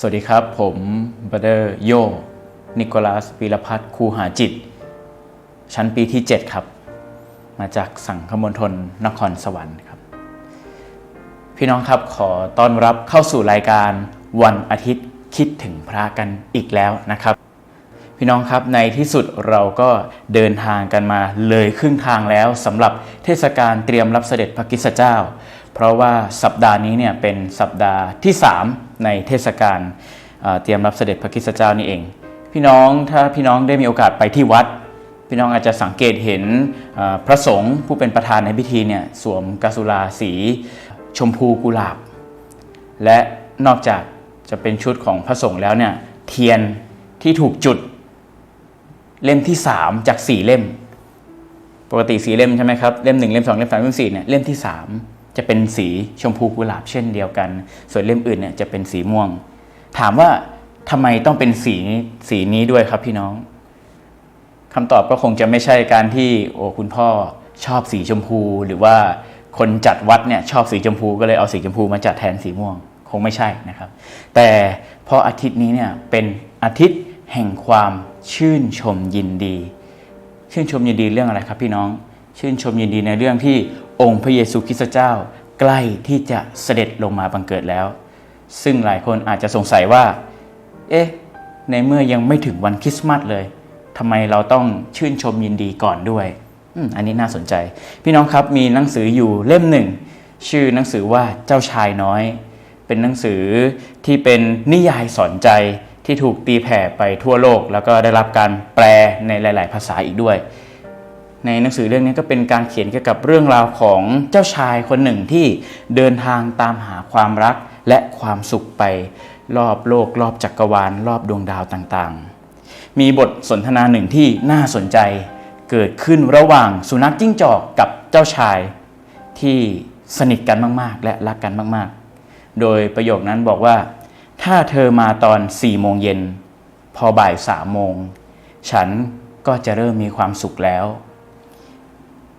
สวัสดีครับ ผมบัตเดอร์โย นิโคลัสวีรพัฒน์คูหาจิต ชั้นปีที่ 7 ครับ มาจากสังคมณฑลนครสวรรค์ครับ พี่น้องครับขอต้อนรับเข้าสู่รายการวันอาทิตย์คิดถึงพระกันอีกแล้วนะครับ พี่น้องครับในที่สุดเราก็เดินทางกันมาเลยครึ่งทางแล้วสำหรับเทศกาลเตรียมรับเสด็จพระกิสเจ้า เพราะว่าสัปดาห์นี้เนี่ยเป็นสัปดาห์ที่ 3 ในเทศกาลเเตรียมรับเสด็จพระกิสเจ้านี่เอง พี่น้องถ้าพี่น้องได้มีโอกาสไปที่วัด พี่น้องอาจจะสังเกตเห็นพระสงฆ์ผู้เป็นประธานในพิธีเนี่ยสวมกาสุราสีชมพูกุหลาบ และนอกจากจะเป็นชุดของพระสงฆ์แล้วเนี่ยเทียนที่ถูกจุดเล่มที่ 3 จาก 4 เล่ม ปกติสีเล่มใช่ไหมครับ เล่ม 1 เล่ม 2 เล่ม 3 เล่ม 4เนี่ยเล่มที่ 3 จะเป็นสีชมพูกุหลาบเช่นเดียวกัน ส่วนเล่มอื่นเนี่ยจะเป็นสีม่วง ถามว่าทำไมต้องเป็นสีสีนี้ด้วยครับพี่น้องคำตอบก็คงจะไม่ใช่การที่โอ้คุณพ่อชอบสีชมพู หรือว่าคนจัดวัดเนี่ยชอบสีชมพูก็เลยเอาสีชมพูมาจัดแทนสีม่วง คงไม่ใช่นะครับ แต่เพราะอาทิตย์นี้เนี่ยเป็นอาทิตย์แห่งความชื่นชมยินดี ชื่นชมยินดีเรื่องอะไรครับพี่น้อง ชื่นชมยินดีในเรื่องที่ องค์พระเยซูคริสต์เจ้า ใกล้ที่จะเสด็จลงมาบังเกิดแล้ว ซึ่งหลายคนอาจจะสงสัยว่า เอ๊ะ ในเมื่อยังไม่ถึงวันคริสต์มาสเลยทำไมเราต้องชื่นชมยินดีก่อนด้วยอันนี้น่าสนใจ พี่น้องครับมีหนังสืออยู่เล่มหนึ่ง ชื่อหนังสือว่าเจ้าชายน้อย เป็นหนังสือที่เป็นนิยายสอนใจที่ถูกตีแผ่ไปทั่วโลก แล้วก็ได้รับการแปลในหลาย ๆ ภาษาอีกด้วย ในหนังสือเรื่องนี้ก็เป็นการเขียนเกี่ยวกับเรื่องราวของเจ้าชายคนหนึ่งที่เดินทางตามหาความรักและความสุขไป รอบโลกรอบจักรวาล รอบดวงดาวต่างๆ มีบทสนทนาหนึ่งที่น่าสนใจเกิดขึ้นระหว่างสุนัขจิ้งจอกกับเจ้าชายที่สนิทกันมากๆ และรักกันมากๆ โดยประโยคนั้นบอกว่า ถ้าเธอมาตอน4โมงเย็นพอบ่ายสามโมง ฉันก็จะเริ่มมีความสุขแล้ว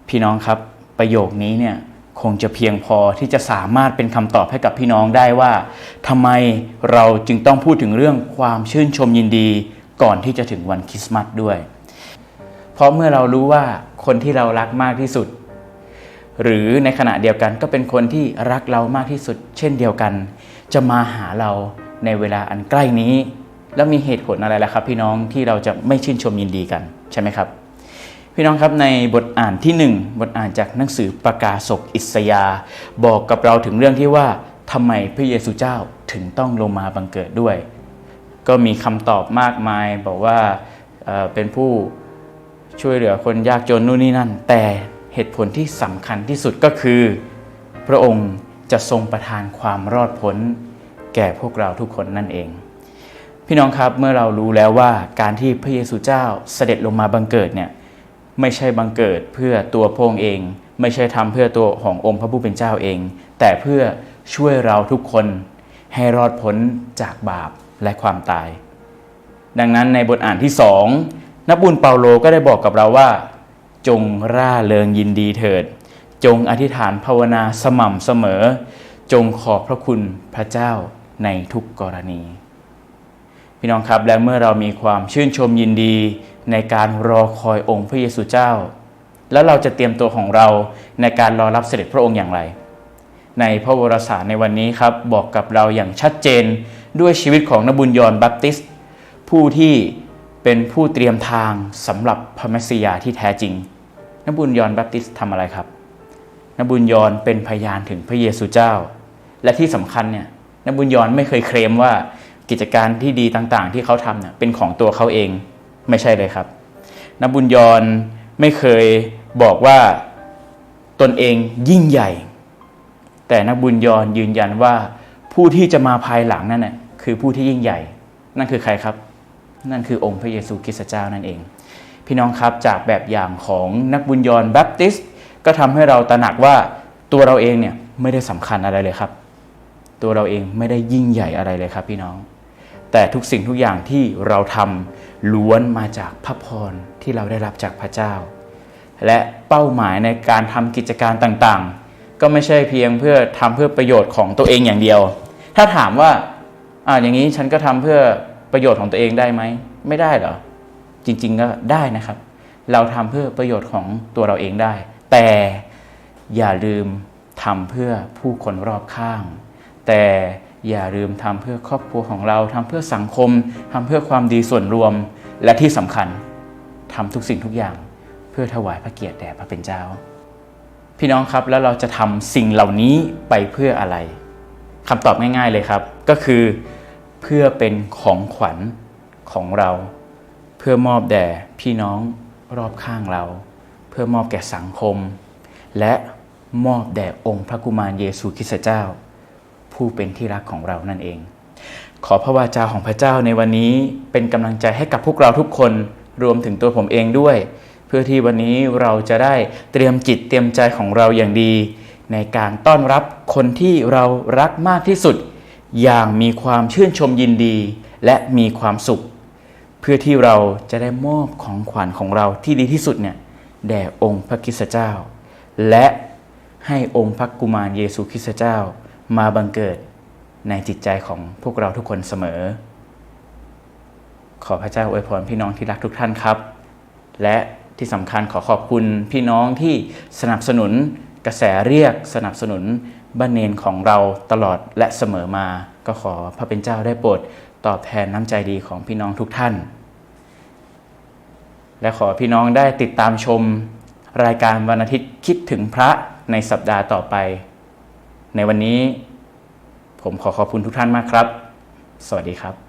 พี่น้องครับประโยคนี้เนี่ยคงจะเพียงพอที่จะสามารถเป็นคำตอบให้กับพี่น้องได้ว่าทำไมเราจึงต้องพูดถึงเรื่องความชื่นชมยินดี ก่อนที่จะถึงวันคริสต์มาสด้วย เพราะเมื่อเรารู้ว่าคนที่เรารักมากที่สุด หรือในขณะเดียวกันก็เป็นคนที่รักเรามากที่สุด เช่นเดียวกัน จะมาหาเราในเวลาอันใกล้นี้ แล้วมีเหตุผลอะไรล่ะครับ พี่น้องที่เราจะไม่ชื่นชมยินดีกันใช่ไหมครับ พี่น้องครับในบทอ่านที่หนึ่งบทอ่านจากหนังสือประกาศกอิสยา บอกกับเราถึงเรื่องที่ว่าทำไมพระเยซูเจ้าถึงต้องลงมาบังเกิดด้วย ก็มีคำตอบมากมายบอกว่าเเป็นผู้ช่วยเหลือคนยากจนนู่นนี่นั่น แต่เหตุผลที่สำคัญที่สุดก็คือ พระองค์จะทรงประทานความรอดพ้น แก่พวกเราทุกคนนั่นเอง พี่น้องครับเมื่อเรารู้แล้วว่าการที่พระเยซูเจ้าเสด็จลงมาบังเกิดเนี่ย ไม่ใช่บังเกิดเพื่อตัวพงเอง ไม่ใช่ทำเพื่อตัวขององค์พระผู้เป็นเจ้าเอง แต่เพื่อช่วยเราทุกคนให้รอดพ้นจากบาปและความตาย ดังนั้นในบทอ่านที่สองนักบุญเปาโลก็ได้บอกกับเราว่า จงร่าเริงยินดีเถิด จงอธิษฐานภาวนาสม่ำเสมอ จงขอบพระคุณพระเจ้าในทุกกรณี พี่น้องครับและเมื่อเรามีความชื่นชมยินดีในการรอคอยองค์พระเยซูเจ้า แล้วเราจะเตรียมตัวของเราในการรอรับเสด็จพระองค์อย่างไร ในพระวรสารในวันนี้ครับบอกกับเราอย่างชัดเจนด้วยชีวิตของนบุญยอนบัพติสต์ผู้ที่เป็นผู้เตรียมทางสำหรับพระเมสสิยาที่แท้จริงนบุญยอนบัพติสต์ทำอะไรครับนบุญยอนเป็นพยานถึงพระเยซูเจ้า และที่สำคัญเนี่ยนบุญยอนไม่เคยเคลมว่า กิจการที่ดีต่างๆ ที่เขาทำเนี่ยเป็นของตัวเขาเองไม่ใช่เลยครับนบุญยอนไม่เคยบอกว่าตนเองยิ่งใหญ่ แต่นักบุญยอนยืนยันว่าผู้ที่จะมาภายหลังนั่นน่ะคือผู้ที่ยิ่งใหญ่ นั่นคือใครครับ นั่นคือองค์พระเยซูคริสต์เจ้านั่นเอง พี่น้องครับจากแบบอย่างของนักบุญยอนแบปติสก็ทำให้เราตระหนักว่าตัวเราเองเนี่ยไม่ได้สำคัญอะไรเลยครับ ตัวเราเองไม่ได้ยิ่งใหญ่อะไรเลยครับพี่น้อง แต่ทุกสิ่งทุกอย่างที่เราทำล้วนมาจากพระพรที่เราได้รับจากพระเจ้า และเป้าหมายในการทำกิจการต่างๆ ก็ไม่ใช่เพียงเพื่อทำเพื่อประโยชน์ของตัวเองอย่างเดียว ถ้าถามว่าอ่าอย่างนี้ฉันก็ทำเพื่อประโยชน์ของตัวเองได้ไหมไม่ได้เหรอจริงๆก็ได้นะครับ เราทำเพื่อประโยชน์ของตัวเราเองได้ แต่อย่าลืมทำเพื่อผู้คนรอบข้าง แต่ อย่าลืมทำเพื่อครอบครัวของเราทำเพื่อสังคมทำเพื่อความดีส่วนรวม และที่สำคัญทำทุกสิ่งทุกอย่าง เพื่อถวายพระเกียรติแด่พระเป็นเจ้า พี่น้องครับแล้วเราจะทำสิ่งเหล่านี้ไปเพื่ออะไรคำตอบง่ายๆเลยครับ ก็คือเพื่อเป็นของขวัญของเรา เพื่อมอบแด่พี่น้องรอบข้างเรา เพื่อมอบแก่สังคม และมอบแด่องค์พระกุมารเยซูคริสต์เจ้า ผู้เป็นที่รักของเรานั่นเอง ขอพระวาจาของพระเจ้าในวันนี้เป็นกำลังใจให้กับพวกเราทุกคนรวมถึงตัวผมเองด้วย เพื่อที่วันนี้เราจะได้เตรียมจิตเตรียมใจของเราอย่างดี ในการต้อนรับคนที่เรารักมากที่สุด อย่างมีความชื่นชมยินดีและมีความสุข เพื่อที่เราจะได้มอบของขวัญของเราที่ดีที่สุดเนี่ยแด่องค์พระคริสตเจ้า และให้องค์พระกุมารเยซูคริสต์เจ้า มาบังเกิดในจิตใจของพวกเราทุกคนเสมอ ขอพระเจ้าอวยพรพี่น้องที่รักทุกท่านครับ และที่สำคัญขอขอบคุณพี่น้องที่สนับสนุนกระแสเรียกสนับสนุนบ้านเนนของเราตลอดและเสมอมา ก็ขอพระเป็นเจ้าได้โปรดตอบแทนน้ำใจดีของพี่น้องทุกท่าน และขอพี่น้องได้ติดตามชม รายการวันอาทิตย์คิดถึงพระในสัปดาห์ต่อไป ในวันนี้ผมขอขอบคุณทุกท่านมากครับ สวัสดีครับ